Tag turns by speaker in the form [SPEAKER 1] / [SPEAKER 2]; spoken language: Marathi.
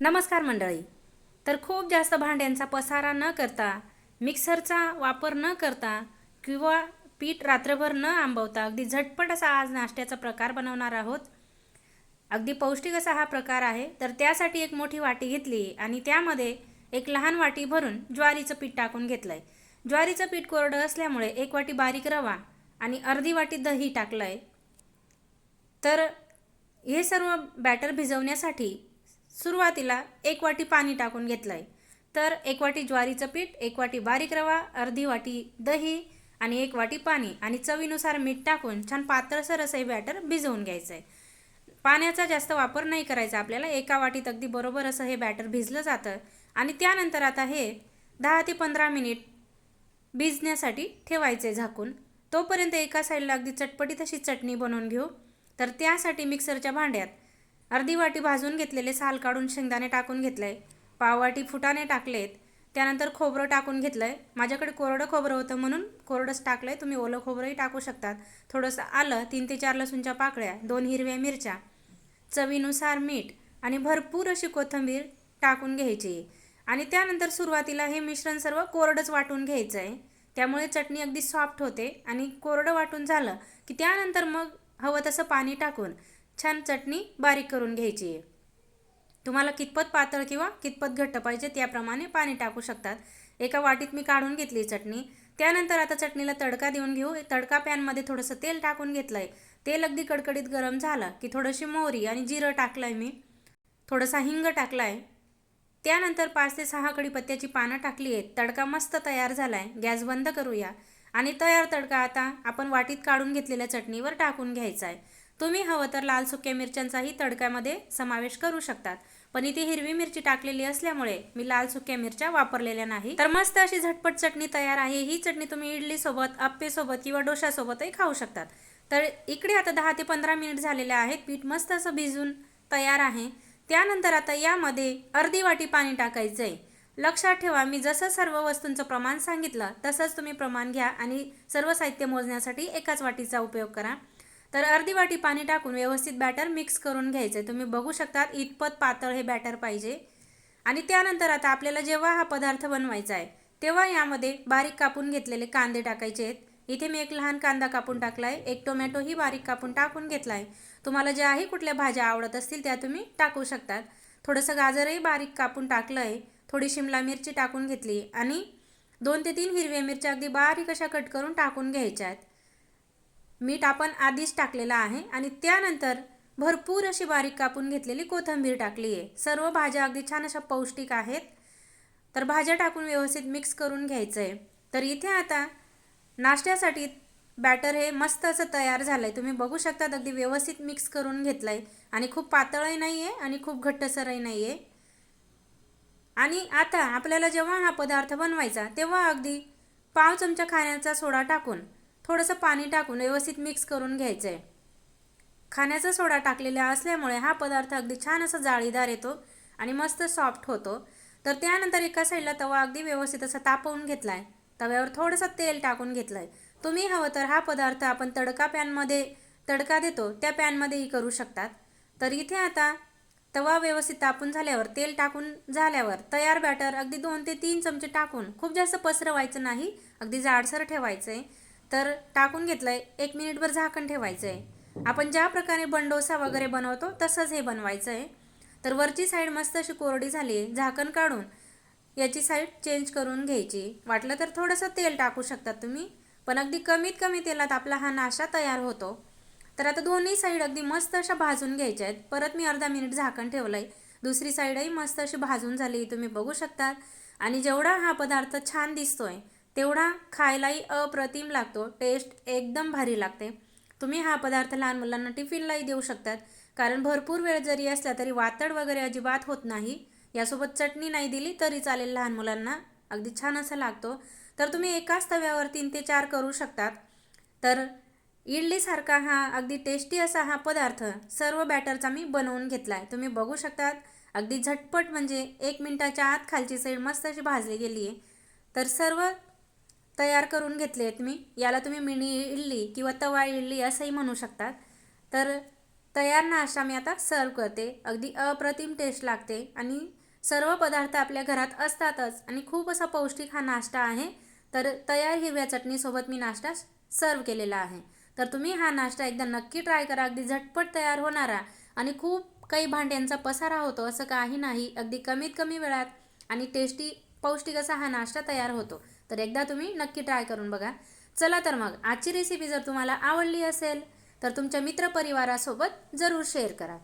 [SPEAKER 1] नमस्कार मंडळी. तर खूप जास्त भांड्यांचा पसारा न करता मिक्सरचा वापर न करता किंवा पीठ रात्रभर न आंबवता अगदी झटपट असा आज नाश्त्याचा प्रकार बनवणार आहोत. अगदी पौष्टिक असा हा प्रकार आहे. तर त्यासाठी एक मोठी वाटी घेतली आणि त्यामध्ये एक लहान वाटी भरून ज्वारीचं पीठ टाकून घेतलं आहे ज्वारीचं पीठ कोरडं असल्यामुळे एक वाटी बारीक रवा आणि अर्धी वाटी दही टाकलं आहे तर हे सर्व बॅटर भिजवण्यासाठी सुरुवातीला एक वाटी पाणी टाकून घेतलं आहे तर एक वाटी ज्वारीचं पीठ एक वाटी बारीक रवा अर्धी वाटी दही आणि एक वाटी पाणी आणि चवीनुसार मीठ टाकून छान पातळसर असं हे बॅटर भिजवून घ्यायचं आहे पाण्याचा जास्त वापर नाही करायचा आपल्याला एका वाटीत अगदी बरोबर असं हे बॅटर भिजलं जातं आणि त्यानंतर आता हे दहा ते पंधरा मिनिट भिजण्यासाठी ठेवायचे झाकून. तोपर्यंत एका साईडला अगदी चटपटीत अशी चटणी बनवून घेऊ. तर त्यासाठी मिक्सरच्या भांड्यात अर्धी वाटी भाजून घेतलेले साल काढून शेंगदाणे टाकून घेतलंय. पाववाटी फुटाणे टाकलेत. त्यानंतर खोबरं टाकून घेतलंय. माझ्याकडे कोरडं खोबरं होतं म्हणून कोरडंच टाकलंय. तुम्ही ओलं खोबरंही टाकू शकतात. थोडंसं आलं तीन ते चार लसूणच्या पाकळ्या दोन हिरव्या मिरच्या चवीनुसार मीठ आणि भरपूर अशी कोथिंबीर टाकून घ्यायची. आणि त्यानंतर सुरुवातीला हे मिश्रण सर्व कोरडंच वाटून घ्यायचं आहे त्यामुळे चटणी अगदी सॉफ्ट होते आणि कोरडं वाटून झालं की त्यानंतर मग हवं तसं पाणी टाकून छान चटणी बारीक करून घ्यायची आहे. तुम्हाला कितपत पातळ किंवा कितपत घट्ट पाहिजे त्याप्रमाणे पाणी टाकू शकतात. एका वाटीत मी काढून घेतली चटणी. त्यानंतर आता चटणीला तडका देऊन घेऊ. तडका पॅनमध्ये थोडंसं तेल टाकून घेतलं आहे तेल अगदी कडकडीत गरम झालं की थोडीशी मोहरी आणि जिरं टाकलं आहे मी. थोडंसा हिंग टाकला आहे त्यानंतर पाच ते सहा कडीपत्त्याची पानं टाकली आहेत. तडका मस्त तयार झाला आहे गॅस बंद करूया. आणि तयार तडका आता आपण वाटीत काढून घेतलेल्या चटणीवर टाकून घ्यायचा आहे तुम्ही हवं तर लाल सुक्या मिरच्यांचाही तडक्यामध्ये समावेश करू शकतात. पण इथे हिरवी मिरची टाकलेली असल्यामुळे मी लाल सुक्या मिरच्या वापरलेल्या नाही. तर मस्त अशी झटपट चटणी तयार आहे. ही चटणी तुम्ही इडली सोबत आप्पे सोबत किंवा डोशासोबतही खाऊ शकतात. तर इकडे आता दहा ते पंधरा मिनिट झालेले आहेत. पीठ मस्त असं भिजून तयार आहे. त्यानंतर आता यामध्ये अर्धी वाटी पाणी टाकायचं आहे लक्षात ठेवा मी जसं सर्व वस्तूंचं प्रमाण सांगितलं तसंच तुम्ही प्रमाण घ्या आणि सर्व साहित्य मोजण्यासाठी एकाच वाटीचा उपयोग करा. तर अर्धी वाटी पाणी टाकून व्यवस्थित बॅटर मिक्स करून घ्यायचं आहे तुम्ही बघू शकतात इतपत पातळ हे बॅटर पाहिजे. आणि त्यानंतर आता आपल्याला जेव्हा हा पदार्थ बनवायचा आहे तेव्हा यामध्ये बारीक कापून घेतलेले कांदे टाकायचे आहेत. इथे मी एक लहान कांदा कापून टाकला आहे एक टोमॅटोही बारीक कापून टाकून घेतला आहे तुम्हाला ज्याही कुठल्या भाज्या आवडत असतील त्या तुम्ही टाकू शकतात. थोडंसं गाजरही बारीक कापून टाकलं आहे थोडी शिमला मिरची टाकून घेतली आणि दोन ते तीन हिरव्या मिरच्या अगदी बारीक अशा कट करून टाकून घ्यायच्या आहेत मीठ आपण आधीच टाकलेलं आहे आणि त्यानंतर भरपूर अशी बारीक कापून घेतलेली कोथिंबीर टाकली आहे. सर्व भाज्या अगदी छान अशा पौष्टिक आहेत. तर भाज्या टाकून व्यवस्थित मिक्स करून घ्यायचं आहे तर इथे आता नाश्त्यासाठी बॅटर हे मस्त असं तयार झालं आहे तुम्ही बघू शकतात अगदी व्यवस्थित मिक्स करून घेतलं आहे आणि खूप पातळही नाही आहे आणि खूप घट्टसरही नाही आहे आणि आता आपल्याला जेव्हा हा पदार्थ बनवायचा तेव्हा अगदी पाव चमचा खाण्याचा सोडा टाकून थोडंसं पाणी टाकून व्यवस्थित मिक्स करून घ्यायचं आहे खाण्याचा सोडा टाकलेला असल्यामुळे हा पदार्थ अगदी छान असा जाळीदार येतो आणि मस्त सॉफ्ट होतो. तर त्यानंतर एका साईडला तवा अगदी व्यवस्थित असा तापवून घेतला आहे तव्यावर थोडंसं तेल टाकून घेतलं आहे तुम्ही हवं तर हा पदार्थ आपण तडका पॅनमध्ये तडका देतो त्या पॅनमध्येही करू शकतात. तर इथे आता तवा व्यवस्थित तापून झाल्यावर तेल टाकून झाल्यावर तयार बॅटर अगदी दोन ते तीन चमचे टाकून खूप जास्त पसरवायचं नाही अगदी जाडसर ठेवायचं आहे तर टाकून घेतलं आहे एक मिनिटभर झाकण ठेवायचं आहे आपण ज्या प्रकारे बंडोसा वगैरे बनवतो तसंच हे बनवायचं आहे तर वरची साईड मस्त अशी कोरडी झाली आहे झाकण काढून याची साईड चेंज करून घ्यायची. वाटलं तर थोडंसं तेल टाकू शकतात तुम्ही पण अगदी कमीत कमी तेलात आपला हा नाशा तयार होतो. तर आता दोन्ही साईड अगदी मस्त अशा भाजून घ्यायच्या आहेत. परत मी अर्धा मिनिट झाकण ठेवलं आहे दुसरी साईडही मस्त अशी भाजून झाली तुम्ही बघू शकतात. आणि जेवढा हा पदार्थ छान दिसतोय तेवढा खायलाही अप्रतिम लागतो. टेस्ट एकदम भारी लागते. तुम्ही हा पदार्थ लहान मुलांना टिफिनलाही देऊ शकतात. कारण भरपूर वेळ जरी असला तरी वातड वगैरे अजिबात होत नाही. यासोबत चटणी नाही दिली तरी चालेल लहान मुलांना. अगदी छान असा लागतो. तर तुम्ही एकाच तव्यावर तीन ते चार करू शकतात. तर इडलीसारखा हा अगदी टेस्टी असा हा पदार्थ सर्व बॅटरचा मी बनवून घेतला आहे तुम्ही बघू शकतात. अगदी झटपट म्हणजे एक मिनटाच्या आत खालची साईड मस्त अशी भाजली गेली आहे तर सर्व तयार करून घेतले आहेत मी. याला तुम्ही मिनी इडली किंवा तवा इडली असंही म्हणू शकतात. तर तयार नाश्ता मी आता सर्व करते. अगदी अप्रतिम टेस्ट लागते आणि सर्व पदार्थ आपल्या घरात असतातच आणि खूप असा पौष्टिक हा नाश्ता आहे. तर तयार हिरव्या चटणीसोबत मी नाश्ता सर्व केलेला आहे. तर तुम्ही हा नाश्ता एकदा नक्की ट्राय करा. अगदी झटपट तयार होणारा आणि खूप काही भांड्यांचा पसारा होतो असं काही नाही. अगदी कमीत कमी वेळात आणि टेस्टी पौष्टिक असा हा नाश्ता तयार होतो. तर एकदा तुम्ही नक्की ट्राय करून बघा. चला तर मग आजची रेसिपी जर तुम्हाला आवडली असेल तर तुमच्या मित्रपरिवारासोबत जरूर शेअर करा.